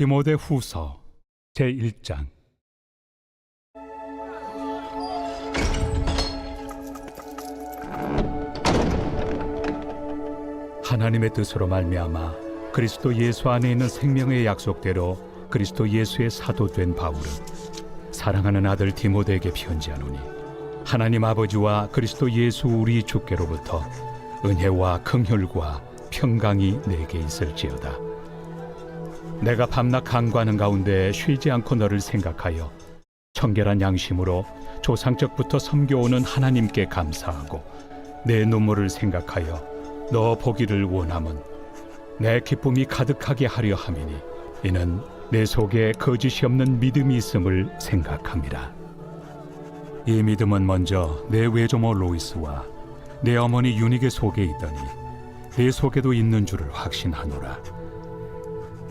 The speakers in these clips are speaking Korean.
디모데 후서 제1장 하나님의 뜻으로 말미암아 그리스도 예수 안에 있는 생명의 약속대로 그리스도 예수의 사도 된 바울은 사랑하는 아들 디모데에게 편지하노니 하나님 아버지와 그리스도 예수 우리 주께로부터 은혜와 긍휼과 평강이 내게 있을지어다. 내가 밤낮 강구하는 가운데 쉬지 않고 너를 생각하여 청결한 양심으로 조상적부터 섬겨오는 하나님께 감사하고 내 눈물을 생각하여 너 보기를 원함은 내 기쁨이 가득하게 하려 함이니 이는 내 속에 거짓이 없는 믿음이 있음을 생각함이라. 이 믿음은 먼저 내 외조모 로이스와 내 어머니 유닉의 속에 있더니 내 속에도 있는 줄을 확신하노라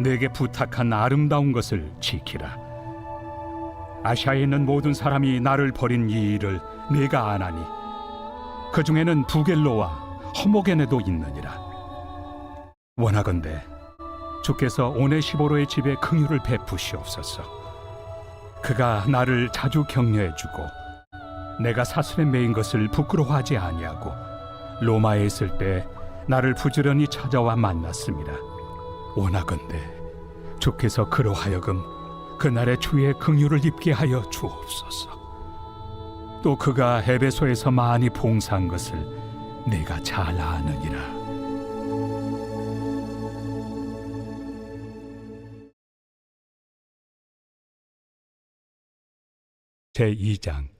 내게 부탁한 아름다운 것을 지키라. 아시아에 있는 모든 사람이 나를 버린 이 일을 내가 아나니 그 중에는 부겔로와 허모게네도 있느니라. 원하건대 주께서 오네시보로의 집에 긍휼을 베푸시옵소서. 그가 나를 자주 격려해 주고 내가 사슬에 매인 것을 부끄러워하지 아니하고 로마에 있을 때 나를 부지런히 찾아와 만났습니다 원하건대 주께서 그로 하여금 그날의 주의 긍휼을 입게 하여 주옵소서. 또 그가 에베소에서 많이 봉사한 것을 내가 잘 아느니라. 제 2장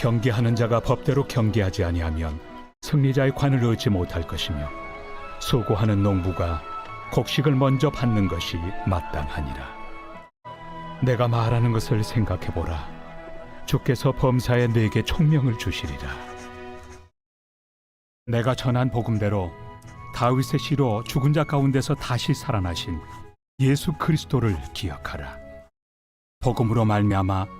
경계하는 자가 법대로 경계하지 아니하면 승리자의 관을 얻지 못할 것이며 수고하는 농부가 곡식을 먼저 받는 것이 마땅하니라. 내가 말하는 것을 생각해 보라. 주께서 범사에 내게 총명을 주시리라. 내가 전한 복음대로 다윗의 시로 죽은 자 가운데서 다시 살아나신 예수 그리스도를 기억하라. 복음으로 말미암아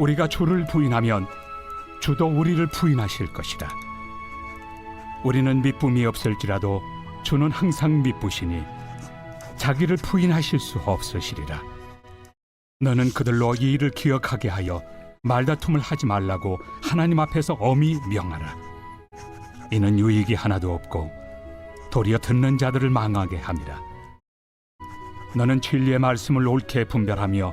우리가 주를 부인하면 주도 우리를 부인하실 것이다. 우리는 미쁨이 없을지라도 주는 항상 미쁘시니 자기를 부인하실 수 없으시리라. 너는 그들로 이 일을 기억하게 하여 말다툼을 하지 말라고 하나님 앞에서 엄히 명하라. 이는 유익이 하나도 없고 도리어 듣는 자들을 망하게 함이라. 너는 진리의 말씀을 옳게 분별하며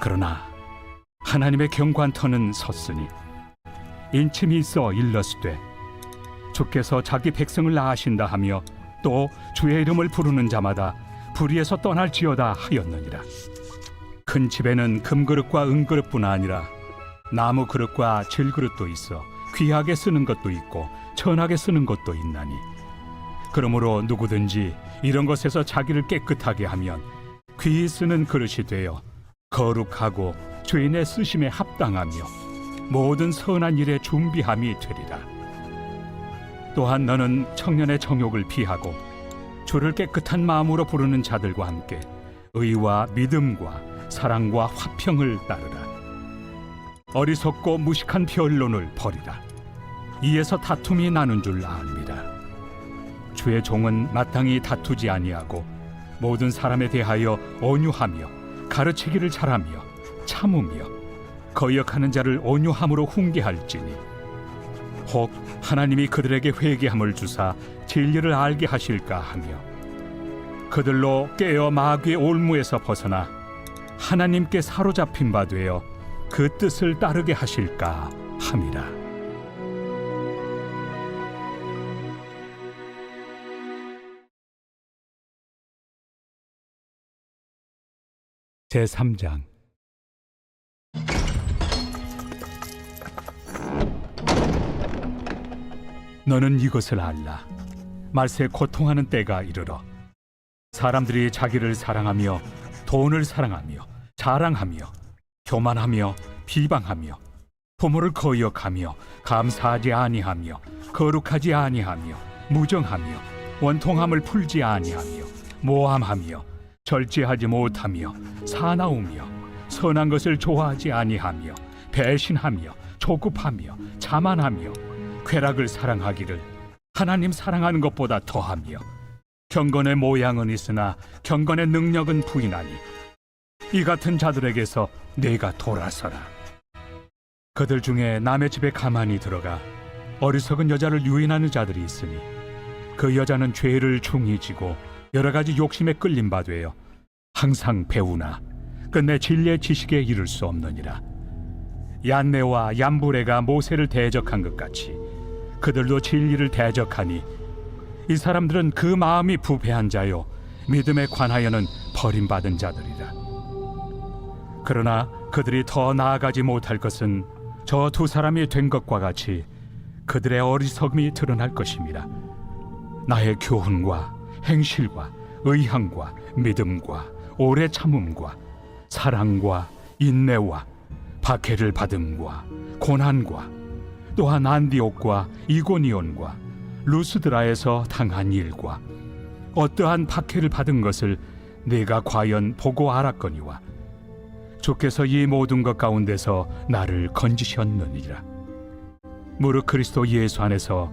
그러나 하나님의 경관터는 섰으니 인침이 있어 일러스되 주께서 자기 백성을 낳으신다 하며 또 주의 이름을 부르는 자마다 불의에서 떠날지어다 하였느니라. 큰 집에는 금그릇과 은그릇뿐 아니라 나무 그릇과 질그릇도 있어 귀하게 쓰는 것도 있고 천하게 쓰는 것도 있나니 그러므로 누구든지 이런 것에서 자기를 깨끗하게 하면 귀히 쓰는 그릇이 되어 거룩하고 주인의 쓰심에 합당하며 모든 선한 일에 준비함이 되리라. 또한 너는 청년의 정욕을 피하고 주를 깨끗한 마음으로 부르는 자들과 함께 의와 믿음과 사랑과 화평을 따르라. 어리석고 무식한 변론을 버리라. 이에서 다툼이 나는 줄 압니다. 주의 종은 마땅히 다투지 아니하고 모든 사람에 대하여 온유하며 가르치기를 잘하며 참으며 거역하는 자를 온유함으로 훈계할지니 혹 하나님이 그들에게 회개함을 주사 진리를 알게 하실까 하며 그들로 깨어 마귀의 올무에서 벗어나 하나님께 사로잡힌 바 되어 그 뜻을 따르게 하실까 함이라. 제 3장 너는 이것을 알라. 말세 고통하는 때가 이르러 사람들이 자기를 사랑하며 돈을 사랑하며 자랑하며 교만하며 비방하며 부모를 거역하며 감사하지 아니하며 거룩하지 아니하며 무정하며 원통함을 풀지 아니하며 모함하며 절제하지 못하며 사나우며 선한 것을 좋아하지 아니하며 배신하며 조급하며 자만하며 쾌락을 사랑하기를 하나님 사랑하는 것보다 더하며 경건의 모양은 있으나 경건의 능력은 부인하니 이 같은 자들에게서 내가 돌아서라. 그들 중에 남의 집에 가만히 들어가 어리석은 여자를 유인하는 자들이 있으니 그 여자는 죄를 중히 지고 여러 가지 욕심에 끌림 바 되어 항상 배우나 끝내 진리의 지식에 이를 수 없느니라. 얀네와 얀부레가 모세를 대적한 것 같이 그들도 진리를 대적하니 이 사람들은 그 마음이 부패한 자요 믿음에 관하여는 버림받은 자들이라. 그러나 그들이 더 나아가지 못할 것은 저 두 사람이 된 것과 같이 그들의 어리석음이 드러날 것입니다. 나의 교훈과 행실과 의향과 믿음과 오래 참음과 사랑과 인내와 박해를 받음과 고난과 또한 안디옥과 이고니온과 루스드라에서 당한 일과 어떠한 박해를 받은 것을 내가 과연 보고 알았거니와 주께서 이 모든 것 가운데서 나를 건지셨느니라. 무릇 그리스도 예수 안에서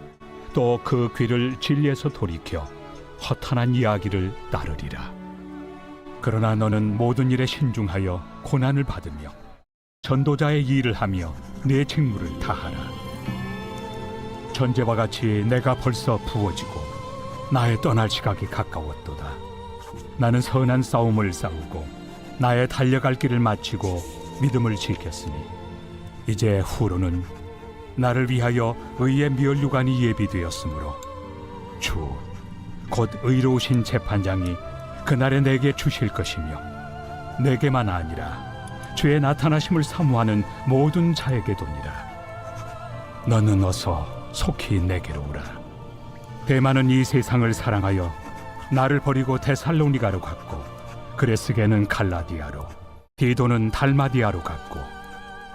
또 그 귀를 진리에서 돌이켜 허탄한 이야기를 따르리라. 그러나 너는 모든 일에 신중하여 고난을 받으며 전도자의 일을 하며 내 직무를 다하라. 전제와 같이 내가 벌써 부어지고 나의 떠날 시각이 가까웠도다. 나는 선한 싸움을 싸우고 나의 달려갈 길을 마치고 믿음을 지켰으니 이제 후로는 나를 위하여 의의 멸류관이 예비되었으므로 주 곧 의로우신 재판장이 그날에 내게 주실 것이며 내게만 아니라 주의 나타나심을 사모하는 모든 자에게 도니라. 너는 어서 속히 내게로 오라. 대만은 이 세상을 사랑하여 나를 버리고 데살로니가로 갔고 그레스게는 갈라디아로 디도는 달마디아로 갔고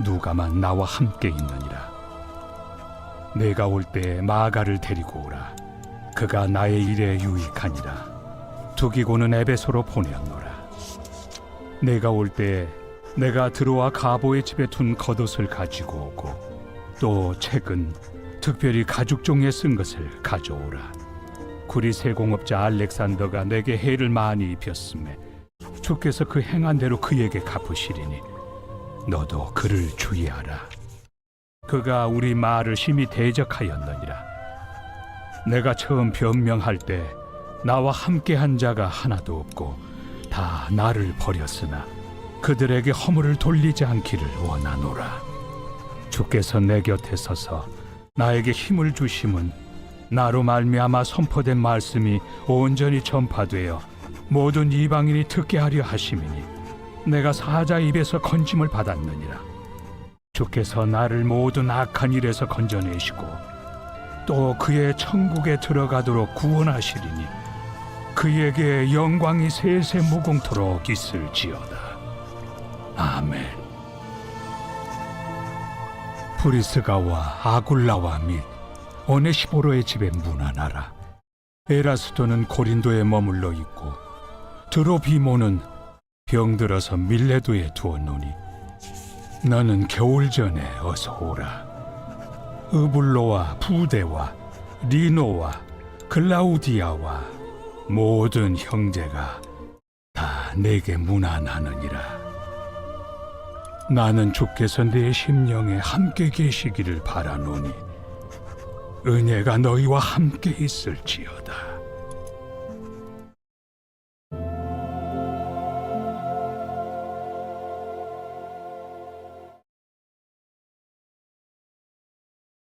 누가만 나와 함께 있느니라 내가 올때 마가를 데리고 오라. 그가 나의 일에 유익하니라. 두기고는 에베소로 보내었노라. 내가 올때 내가 들어와 가보의 집에 둔 겉옷을 가지고 오고 또 책은 특별히 가죽종에 쓴 것을 가져오라. 구리 세공업자 알렉산더가 내게 해를 많이 입혔음에 주께서 그 행한 대로 그에게 갚으시리니 너도 그를 주의하라. 그가 우리 말을 심히 대적하였느니라. 내가 처음 변명할 때 나와 함께 한 자가 하나도 없고 다 나를 버렸으나 그들에게 허물을 돌리지 않기를 원하노라. 주께서 내 곁에 서서 나에게 힘을 주심은 나로 말미암아 선포된 말씀이 온전히 전파되어 모든 이방인이 듣게 하려 하심이니 내가 사자 입에서 건짐을 받았느니라 주께서 나를 모든 악한 일에서 건져내시고 또 그의 천국에 들어가도록 구원하시리니 그에게 영광이 세세 무궁토록 있을지어다. 아멘. 브리스가와 아굴라와 및 오네시보로의 집에 문안하라. 에라스도는 고린도에 머물러 있고 드로비모는 병들어서 밀레도에 두었노니 너는 겨울 전에 어서 오라. 으블로와 부대와 리노와 글라우디아와 모든 형제가 다 내게 문안하느니라. 나는 주께서 내 심령에 함께 계시기를 바라노니 은혜가 너희와 함께 있을지어다.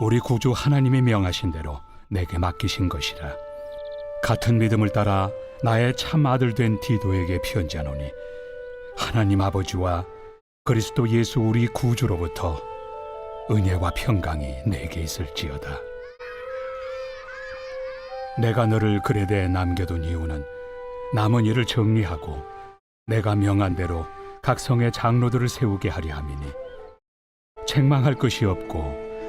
우리 구주 하나님이 명하신 대로 내게 맡기신 것이라. 같은 믿음을 따라 나의 참 아들 된 디도에게 편지하노니 하나님 아버지와 그리스도 예수 우리 구주로부터 은혜와 평강이 내게 있을지어다. 내가 너를 그레데 남겨둔 이유는 남은 일을 정리하고 내가 명한 대로 각 성의 장로들을 세우게 하려 함이니 책망할 것이 없고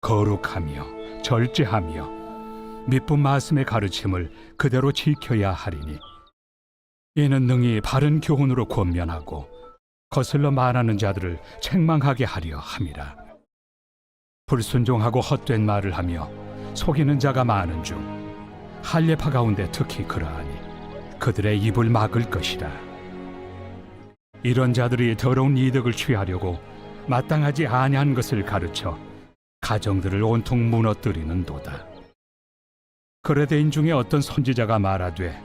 거룩하며 절제하며 미쁜 말씀의 가르침을 그대로 지켜야 하리니. 이는 능히 바른 교훈으로 권면하고 거슬러 말하는 자들을 책망하게 하려 함이라. 불순종하고 헛된 말을 하며 속이는 자가 많은 중 할례파 가운데 특히 그러하니 그들의 입을 막을 것이라. 이런 자들이 더러운 이득을 취하려고 마땅하지 아니한 것을 가르쳐 가정들을 온통 무너뜨리는도다. 그레데인 중에 어떤 선지자가 말하되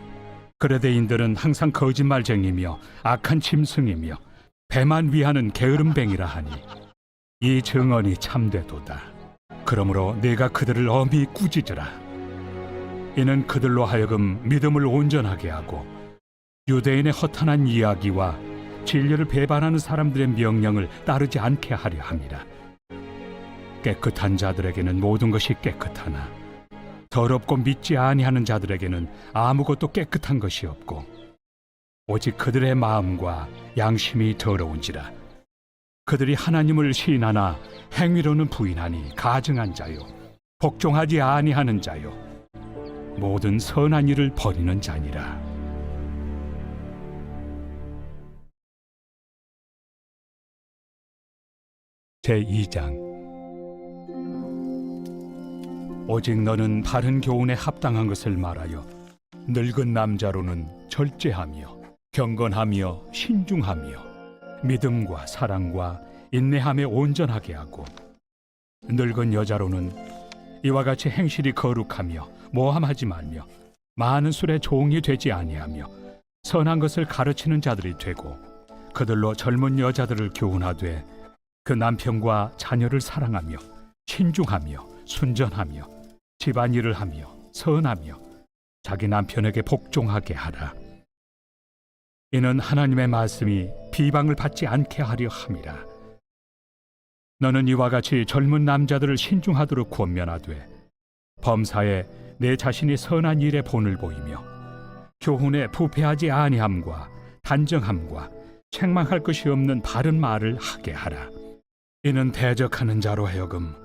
그레데인들은 항상 거짓말쟁이며 악한 짐승이며 배만 위하는 게으름뱅이라 하니 이 증언이 참되도다. 그러므로 내가 그들을 엄히 꾸짖으라. 이는 그들로 하여금 믿음을 온전하게 하고 유대인의 허탄한 이야기와 진리를 배반하는 사람들의 명령을 따르지 않게 하려 함이라. 깨끗한 자들에게는 모든 것이 깨끗하나 더럽고 믿지 아니하는 자들에게는 아무것도 깨끗한 것이 없고 오직 그들의 마음과 양심이 더러운지라. 그들이 하나님을 시인하나 행위로는 부인하니 가증한 자요 복종하지 아니하는 자요 모든 선한 일을 버리는 자니라. 제 2장 오직 너는 바른 교훈에 합당한 것을 말하여 늙은 남자로는 절제하며 경건하며 신중하며 믿음과 사랑과 인내함에 온전하게 하고 늙은 여자로는 이와 같이 행실이 거룩하며 모함하지 말며 많은 술에 종이 되지 아니하며 선한 것을 가르치는 자들이 되고 그들로 젊은 여자들을 교훈하되 그 남편과 자녀를 사랑하며 신중하며 순전하며 집안일을 하며 선하며 자기 남편에게 복종하게 하라. 이는 하나님의 말씀이 비방을 받지 않게 하려 함이라. 너는 이와 같이 젊은 남자들을 신중하도록 권면하되 범사에 내 자신이 선한 일에 본을 보이며 교훈에 부패하지 아니함과 단정함과 책망할 것이 없는 바른 말을 하게 하라. 이는 대적하는 자로 하여금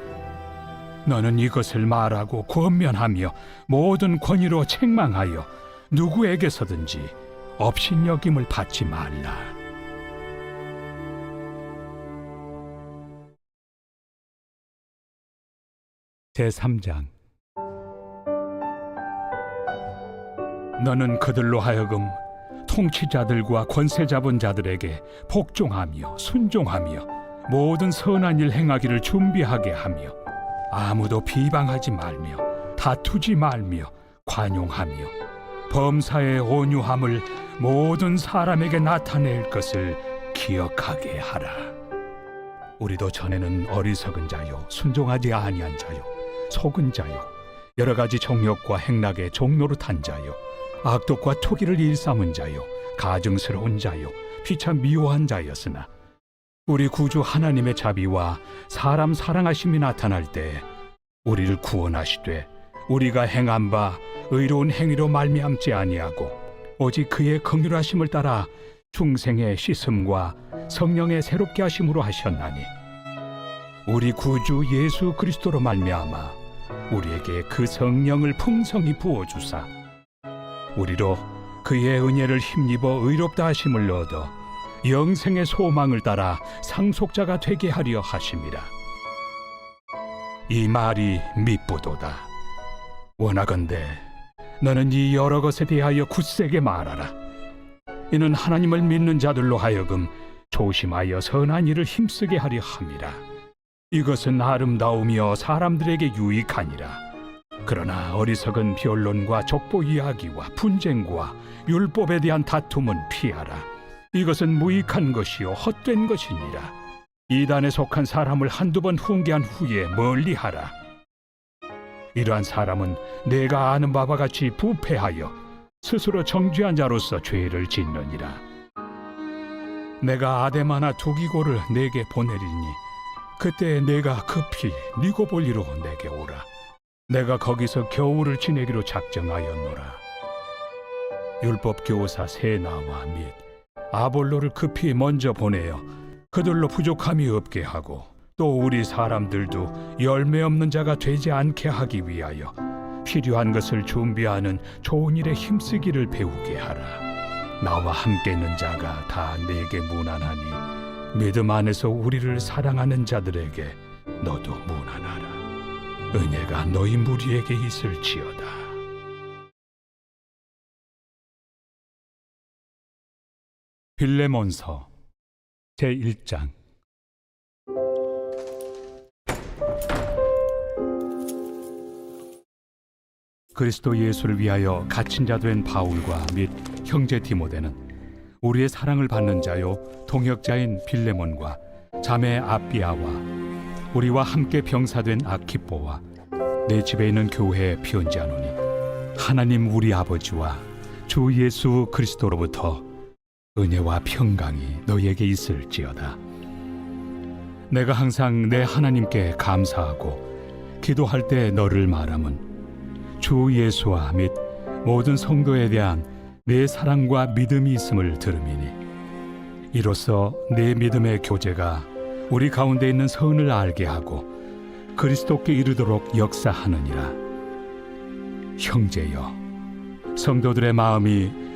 너는 이것을 말하고 권면하며 모든 권위로 책망하여 누구에게서든지 업신여김을 받지 말라. 제 3장 너는 그들로 하여금 통치자들과 권세 잡은 자들에게 복종하며 순종하며 모든 선한 일 행하기를 준비하게 하며 아무도 비방하지 말며 다투지 말며 관용하며 범사의 온유함을 모든 사람에게 나타낼 것을 기억하게 하라. 우리도 전에는 어리석은 자요 순종하지 아니한 자요 속은 자요 여러 가지 정욕과 행락의 종노릇한 자요 악독과 투기를 일삼은 자요 가증스러운 자요 피참 미워한 자였으나 우리 구주 하나님의 자비와 사람 사랑하심이 나타날 때 우리를 구원하시되 우리가 행한 바 의로운 행위로 말미암지 아니하고 오직 그의 긍휼하심을 따라 중생의 씻음과 성령의 새롭게 하심으로 하셨나니 우리 구주 예수 그리스도로 말미암아 우리에게 그 성령을 풍성히 부어 주사 우리로 그의 은혜를 힘입어 의롭다 하심을 얻어 영생의 소망을 따라 상속자가 되게 하려 하심이라. 이 말이 미쁘도다. 원하건대 너는 이 여러 것에 대하여 굳세게 말하라. 이는 하나님을 믿는 자들로 하여금 조심하여 선한 일을 힘쓰게 하려 함이라. 이것은 아름다우며 사람들에게 유익하니라. 그러나 어리석은 변론과 족보 이야기와 분쟁과 율법에 대한 다툼은 피하라. 이것은 무익한 것이요 헛된 것이니라. 이단에 속한 사람을 한두 번 훈계한 후에 멀리하라. 이러한 사람은 내가 아는 바와 같이 부패하여 스스로 정죄한 자로서 죄를 짓느니라. 내가 아데마나 두기고를 내게 보내리니 그때 내가 급히 니고볼리로 내게 오라. 내가 거기서 겨울을 지내기로 작정하였노라. 율법 교사 세나와 및 아볼로를 급히 먼저 보내어 그들로 부족함이 없게 하고 또 우리 사람들도 열매 없는 자가 되지 않게 하기 위하여 필요한 것을 준비하는 좋은 일에 힘쓰기를 배우게 하라. 나와 함께 있는 자가 다 내게 무난하니 믿음 안에서 우리를 사랑하는 자들에게 너도 무난하라. 은혜가 너희 무리에게 있을지어다. 빌레몬서 제1장. 그리스도 예수를 위하여 갇힌 자 된 바울과 및 형제 디모데는 우리의 사랑을 받는 자요 동역자인 빌레몬과 자매 아비아와 우리와 함께 병사된 아키뽀와 내 집에 있는 교회에 편지하노니 하나님 우리 아버지와 주 예수 그리스도로부터 은혜와 평강이 너희에게 있을지어다. 내가 항상 내 하나님께 감사하고 기도할 때 너를 말함은 주 예수와 및 모든 성도에 대한 내 사랑과 믿음이 있음을 들음이니 이로써 내 믿음의 교제가 우리 가운데 있는 선을 알게 하고 그리스도께 이르도록 역사하느니라 형제여 성도들의 마음이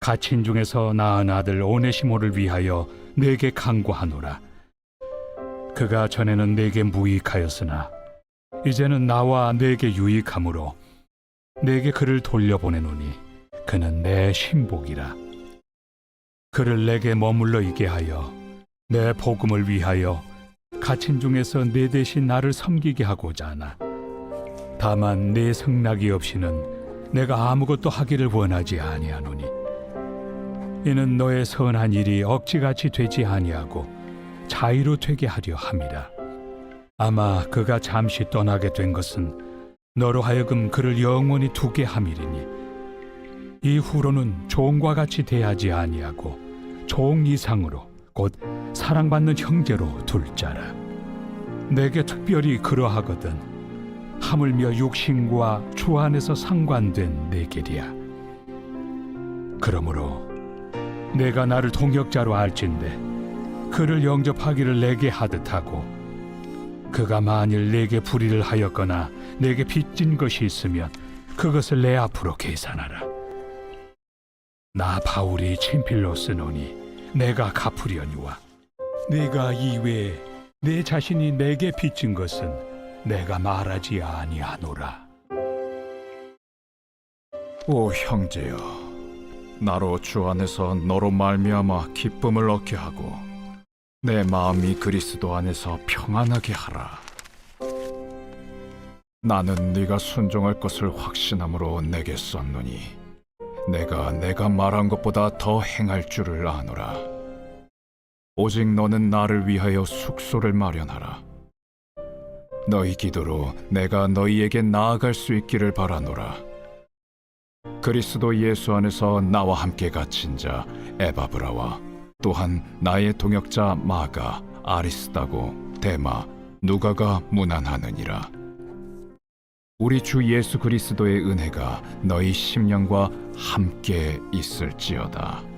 갇힌 중에서 낳은 아들 오네시모를 위하여 내게 강구하노라. 그가 전에는 내게 무익하였으나 이제는 나와 내게 유익함으로 내게 그를 돌려보내노니 그는 내 신복이라. 그를 내게 머물러 있게 하여 내 복음을 위하여 갇힌 중에서 내 대신 나를 섬기게 하고자 하나. 다만 내 승낙이 없이는 내가 아무것도 하기를 원하지 아니하노니. 이는 너의 선한 일이 억지같이 되지 아니하고 자유로 되게 하려 함이라. 아마 그가 잠시 떠나게 된 것은 너로 하여금 그를 영원히 두게 함이리니. 이후로는 종과 같이 대하지 아니하고 종 이상으로 곧 사랑받는 형제로 둘 자라. 내게 특별히 그러하거든. 하물며 육신과 주 안에서 상관된 내 길이야. 그러므로 내가 나를 동역자로 알진대 그를 영접하기를 내게 하듯 하고 그가 만일 내게 불의를 하였거나 내게 빚진 것이 있으면 그것을 내 앞으로 계산하라. 나 바울이 친필로 쓰노니 내가 갚으려니와 내가 이외에 내 자신이 내게 빚진 것은 내가 말하지 아니하노라. 오 형제여 나로 주 안에서 너로 말미암아 기쁨을 얻게 하고 내 마음이 그리스도 안에서 평안하게 하라. 나는 네가 순종할 것을 확신함으로 내게 썼노니 내가 내가 말한 것보다 더 행할 줄을 아노라. 오직 너는 나를 위하여 숙소를 마련하라. 너희 기도로 내가 너희에게 나아갈 수 있기를 바라노라 그리스도 예수 안에서 나와 함께 갇힌 자 에바브라와 또한 나의 동역자 마가 아리스다고 데마, 누가가 문안하느니라. 우리 주 예수 그리스도의 은혜가 너희 심령과 함께 있을지어다.